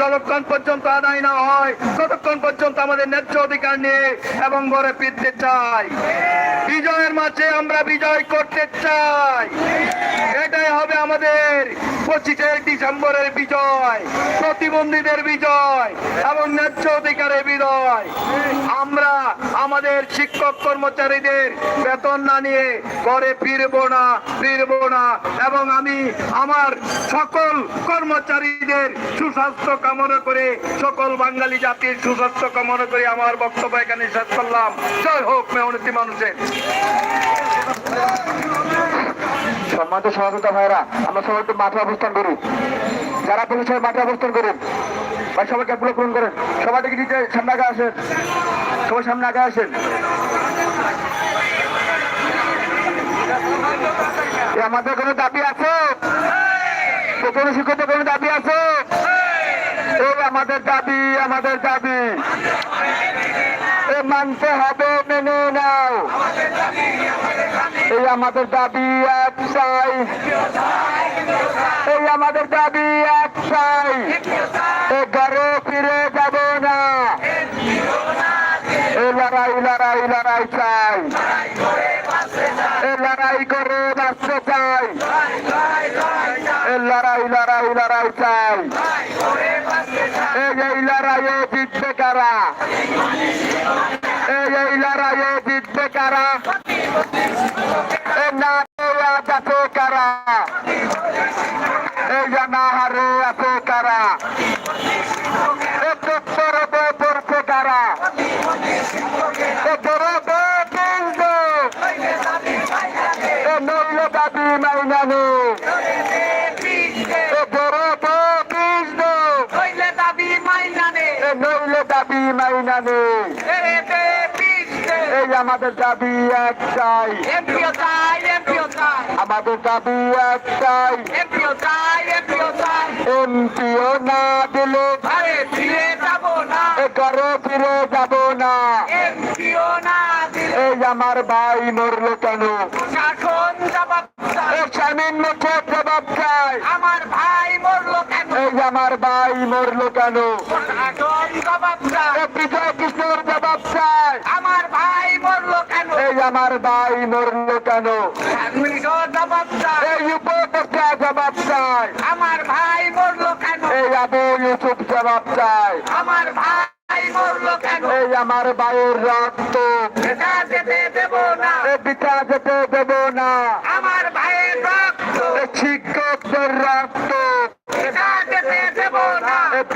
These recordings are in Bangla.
যতক্ষণ পর্যন্ত আদায় না হয়, ততক্ষণ পর্যন্ত আমাদের ন্যায্য অধিকার নিয়ে এবং গড়ে ফিরতে চাই। বিজয়ের মাঝে আমরা বিজয় করতে চাই। এটাই হবে আমাদের পঁচিশে ডিসেম্বরের বিজয়, প্রতিবন্ধীদের বিজয় এবং ন্যায্য অধিকারের বিজয়। আমরা আমাদের শিক্ষক কর্মচারীদের বেতন না নিয়ে ঘরে ফিরবো না ফিরবো না এবং আমি আমার সকল কর্মচারীদের সুস্বাস্থ্য কামনা করে, সকল বাঙালি জাতির সুস্বাস্থ্য কামনা করে আমার বক্তব্য এখানে শেষ করলাম। জয় হোক মেহনতি মানুষের। সম্মানিত সহযোগিতা ভাইরা, আমরা সবাই একটু মাঠে অবস্থান করি। যারা পুলিশ সবাই মাঠে অবস্থান করুন, ভাই, সবাই ক্যাবগুলো পূরণ করেন। সবাই দেখি দিতে সামনে আগে আসেন। সবাই সামনে আগে আসেন। আমাদের কোনো দাবি আছে? কোনো শিক্ষকের কোনো দাবি আছে? আমাদের দাবি আমাদের দাবি। মানতে হবে, মেনে নাও। এই আমাদের দাবি একটাই। এই আমাদের দাবি একটাই। এ ঘরে ফিরে যাব না। এ লড়াই লড়াই লড়াই চাই। এ লড়াই করে বাঁচতে চাই। এ লড়াই লড়াই লড়াই চাই। এই লড়াইয়ে জিতবে কারা? এই লড়াইয়ে জিতবে কারা এ না পেয়ে আছে কারা এই যে না হারে আছে কারা এ চত্বর পড়ছে কারা এ দরদে কিনবে এ নইল দাবি মাইনানি এ দরদে কিনবে এ নইল দাবি মাইনানি এই আমাদের দাবি একটাই। আমাদের দাবি একটাই। এমপিও না দিলে এ ঘরে ফিরে যাব না। এই আমার ভাই মরলো কেন? এই স্বামীর মুখে জবাব চাই। আমার ভাই মরলো এই আমার ভাই মরলো কেন। বিজয় কৃষ্ণের জবাব চাই আমার ভাই মরলো কেন? এই আমার ভাই মরলো কেন? জবাব। এই উপদেষ্টা জবাব চাই আমার ভাই মরলো কেন? এই আবু ইউসুফ জবাব চাই আমার ভাই এই আমার ভাইয়ের রক্ত। এটা যেতে দেব না। পিতা যেতে দেব না। আমার ভাইয়ের রক্ত। শিক্ষকদের রক্ত।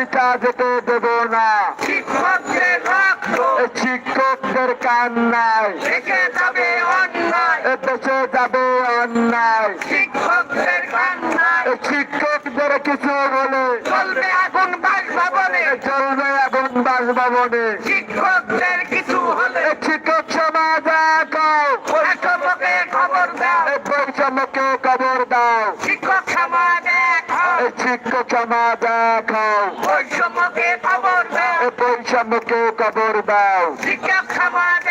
এ যেতে দেব না। শিক্ষকদের শিক্ষকদের কান্নায়। যাবে অন্যায়। যাবে অন্যায়। শিক্ষকদের কান্নায়। এ শিক্ষকদের কিছু বলে। চলবে আগুন বাসভবনে চলবে আগুন বাসভবনে শিক্ষকদের কিছু হলে। শিক্ষক সমাজ একাও বৈষম্যকে খবর দাও এ বৈষম্যকে খবর দাও শিক্ষক সমাজ এক হও। এ সমাজ একাও বৈষম্যকে খবর দাও বৈষম্যকে খবর দাও শিক্ষক সমাজ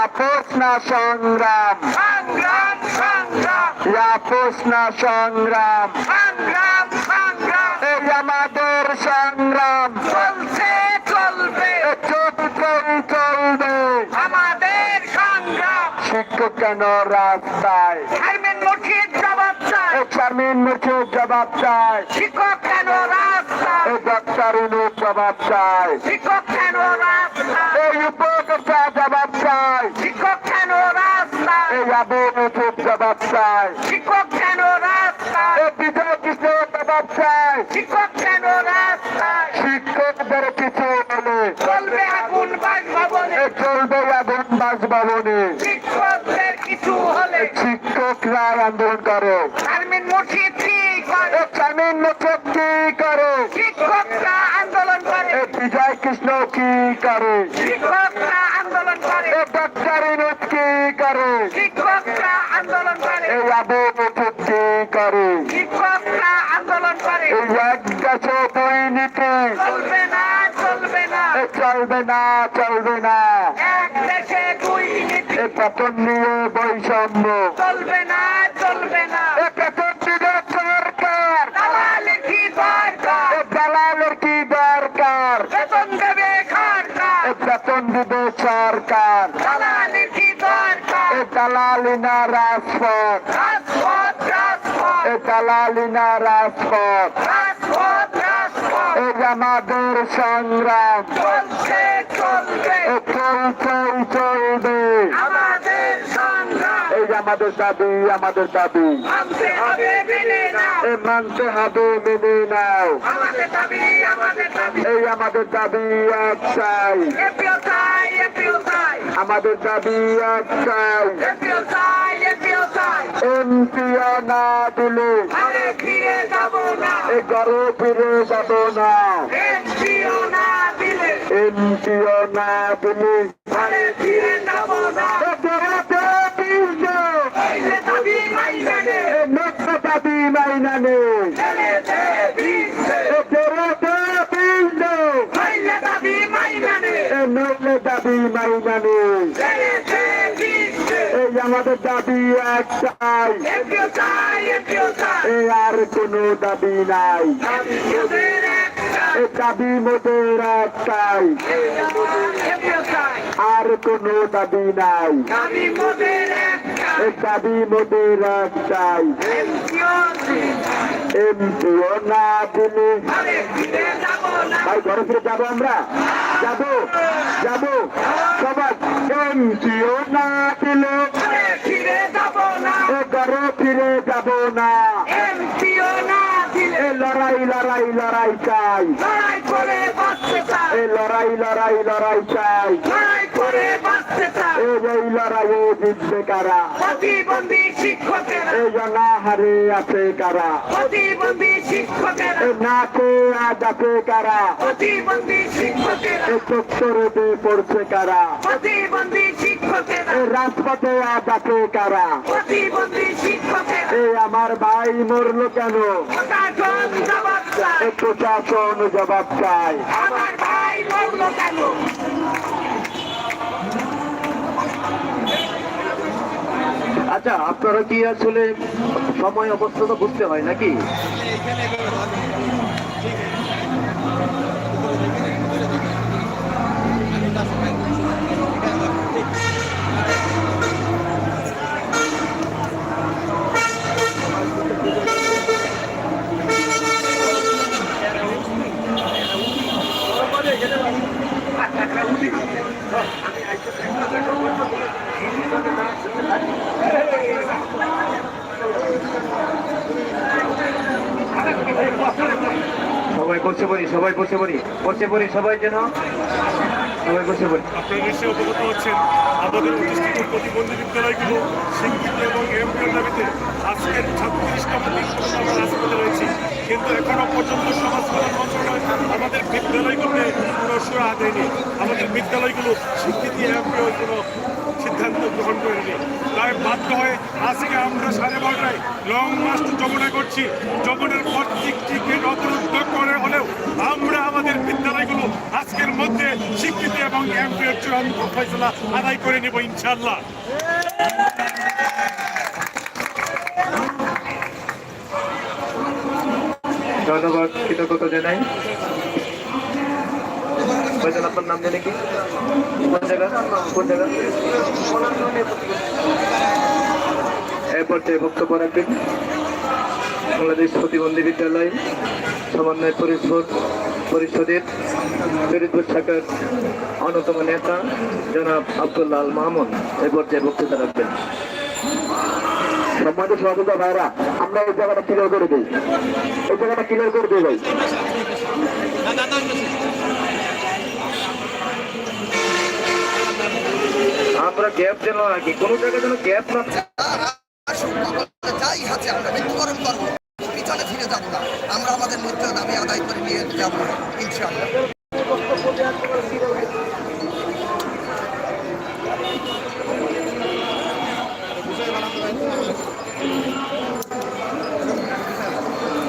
আপোষ না সংগ্রাম সংগ্রাম সংগ্রাম আপোষ না সংগ্রাম সংগ্রাম সংগ্রাম এই আমাদের সংগ্রাম। চলছে চলবে এ চলতেই চলবে আমাদের সংগ্রাম শিক্ষক কেন রাস্তায়? এ চারমিন জবাব চায় শিক্ষক কেন রাস্তায় ডাক্তার ইনুর জবাব চায় শিক্ষক কেন রাস্তায় এই উপকর্তা জবাব চায় শিক্ষক কেন রাস্তায় এই আবু ইউসুফ জবাব চায় শিক্ষক কেন রাস্তায় এই বিজয় কৃষ্ণ জবাব চায় শিক্ষক কেন রাস্তায় শিক্ষকদের কিছু বলে চলবে আগুন বাসভবনে এ চলবে আগুন বাসভবনে শিক্ষকদের কিছু হলে শিক্ষকরা আন্দোলন করে চেয়ারম্যান মুর্শিদ কি করে এ চামিন মুখে কি করে শিক্ষকরা আন্দোলন করে এ বিজয় কৃষ্ণ কি করে? শিক্ষকরা আন্দোলন করে। ডাক্তার কি করে? শিক্ষকরা আন্দোলন করে। এই আবু ইউসুফ কি করে? শিক্ষকরা আন্দোলন করে। এই এক দেশে দুই নীতি। চলবে না চলবে না। চলবে না চলবে না। এক দেশে দুই নীতি। এ নিয়ে বৈষম্য। চলবে না চলবে না। চালালিনা রাজপথ। এটা আমাদের সংগ্রাম। চলবে। এই আমাদের দাবি আমাদের দাবি। মানতে হবে, মেনে নাও। এই আমাদের দাবি এক চাই। আমাদের দাবি এক চাই। চাই এমপিও না। দিলে ফিরে যাব না। এ ঘরে ফিরে যাব না। এপিও না দিলে এমপিও না দিলে ফিরে যাব না মাইনে নেতা দাবি মাইনা আমাদের দাবি একটাই। এ আর কোনো দাবি নাই। দাবি মোদের একটাই। আর কোনো দাবি নাই। দাবি মোদের একটাই। এমপিও না দিলে ভাই ঘরে ফিরে যাব আমরা? যাব যাব। সবাই এমপিও না দিলে ফিরে যাব না। ঘরে ফিরে যাব না। এমপিও না দিলে এ লড়াই লড়াই লড়াই চাই। লড়াই করে বাঁচতে চাই। লড়াই লড়াই লড়াই চাই। এই লড়াইয়ে জিতবে কারা? প্রতিবন্ধী শিক্ষকেরা। এই না হারে আছে কারা? প্রতিবন্ধী শিক্ষকেরা। নাকে আজ আছে কারা? প্রতিবন্ধী শিক্ষকেরা। চত্বরেতে পড়ছে কারা? প্রতিবন্ধী শিক্ষকেরা। রাজপথে আজ আছে কারা? প্রতিবন্ধী শিক্ষকেরা। এ আমার ভাই মরলো কেন? প্রশাসন জবাব চাই। আমার আচ্ছা আপনারা কি আসলে সময় অবস্থা তো বুঝতে হয় নাকি? সবাই বসে পড়ি সবাই বসে পড়ি বসে পড়ি সবাই যেন সবাই বসে পড়ি আপনারা নিশ্চয়ই হচ্ছেন, আমাদের প্রতিষ্ঠিত প্রতিবন্ধী বিদ্যালয়গুলো স্বীকৃতি এবং এমপিওর দাবিতে আজকের পর্যন্ত আমরা রাজপথে রয়েছি। কিন্তু এখনও পর্যন্ত সমাজ আমাদের বিদ্যালয়গুলোতে কোনো সুরা দেয়নি। আমাদের বিদ্যালয়গুলো স্বীকৃতি এমপিওর কোনো সিদ্ধান্ত গ্রহণ করেনি। তাই বাধ্য হয়ে আজকে আমরা সাড়ে বারোটায় লং মার্চ যমুনা করছি। যমুনার প্রত্যেকটি গেট অবরুদ্ধ করে হলেও আমরা আমাদের বিদ্যালয়গুলো আজকের মধ্যে স্বীকৃতি এবং এমপিওর চূড়ান্ত ফয়সলা আদায় করে নেব ইনশাল্লাহ ধন্যবাদ, কৃতজ্ঞতা জানাই। আপনার নাম জানে কি? কোন জায়গা? কোন জায়গা? বক্তব্য রাখবেন। বাংলাদেশ প্রতিবন্ধী বিদ্যালয় সমন্বয় পরিষদ পরিষদের ফরিদপুর শাখার অন্যতম নেতা জনাব আব্দুল্লাহ আল মাহমুদ এ পর্যায়ে বক্তৃতা রাখবেন ভাইরা, আমরা এই জায়গাটা ক্লিয়ার করে দিই। এই জায়গাটা ক্লিয়ার করে দিই ভাই। আমরা গ্যাপ যেন রাখি কোনো জায়গায় যেন গ্যাপ না যাই আছে আমরা মৃত্যুবরণ করব পিছনে ফিরে যাব না আমরা আমাদের মৃত্যু দাবি আদায় করে নিয়ে যাব, ইনশাআল্লাহ।